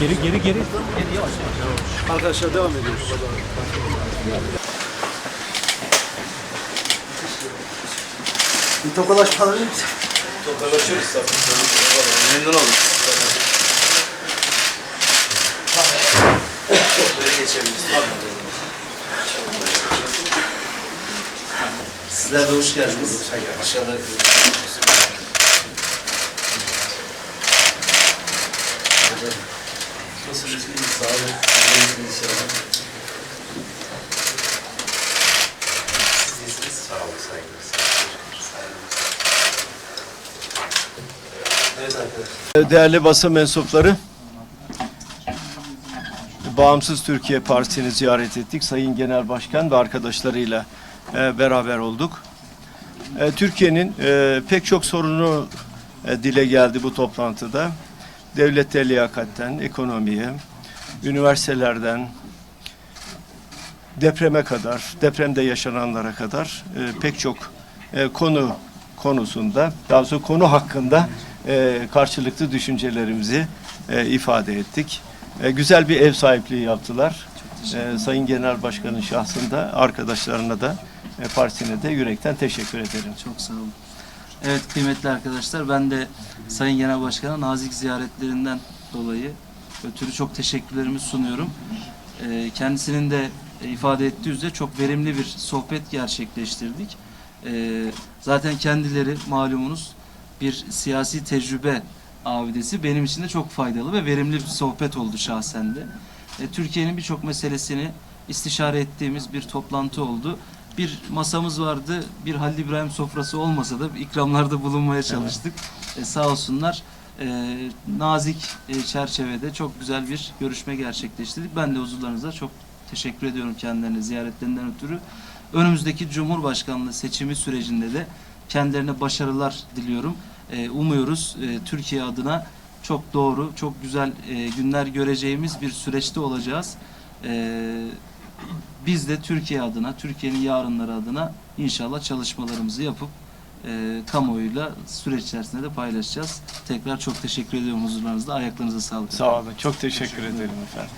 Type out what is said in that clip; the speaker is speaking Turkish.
Geri geri geri. Arkadaşlar devam ediyoruz. Bir tokalaşma alabilir misin? Tokalaşırız tabii. Memnun oldum. Geçebiliriz. Sizler de hoş geldiniz. Aşağıda Nasılsınız? Sağ olun. İnşallah. Siz iyisiniz? Sağ olun. Saygılar. Evet arkadaşlar. Değerli basın mensupları, Bağımsız Türkiye Partisi'ni ziyaret ettik. Sayın Genel Başkan ve arkadaşlarıyla e, beraber olduk. E, Türkiye'nin e, pek çok sorunu e, dile geldi bu toplantıda. Devlette liyakatten, ekonomiye, üniversitelerden, depreme kadar, depremde yaşananlara kadar e, pek çok e, konu konusunda, daha konu hakkında e, karşılıklı düşüncelerimizi e, ifade ettik. E, güzel bir ev sahipliği yaptılar. E, Sayın Genel Başkan'ın şahsında arkadaşlarına da e, partisine de yürekten teşekkür ederim. Çok sağ olun. Evet kıymetli arkadaşlar ben de Sayın Genel Başkan'a nazik ziyaretlerinden dolayı ötürü çok teşekkürlerimi sunuyorum. Ee, kendisinin de ifade ettiği üzere çok verimli bir sohbet gerçekleştirdik. Ee, zaten kendileri malumunuz bir siyasi tecrübe abidesi benim için de çok faydalı ve verimli bir sohbet oldu şahsen de. E, Türkiye'nin birçok meselesini istişare ettiğimiz bir toplantı oldu. Bir masamız vardı, bir Halil İbrahim sofrası olmasa da ikramlarda bulunmaya çalıştık. E, sağ olsunlar. E, nazik e, çerçevede çok güzel bir görüşme gerçekleştirdik. Ben de huzurlarınızda çok teşekkür ediyorum kendilerine ziyaretlerinden ötürü. Önümüzdeki Cumhurbaşkanlığı seçimi sürecinde de kendilerine başarılar diliyorum. E, umuyoruz e, Türkiye adına çok doğru, çok güzel e, günler göreceğimiz bir süreçte olacağız. Biz de Türkiye adına, Türkiye'nin yarınları adına inşallah çalışmalarımızı yapıp e, kamuoyuyla süreç içerisinde de paylaşacağız. Tekrar çok teşekkür ediyorum huzurlarınızda. Ayaklarınıza sağlık. Sağ olun. Çok teşekkür ederim efendim.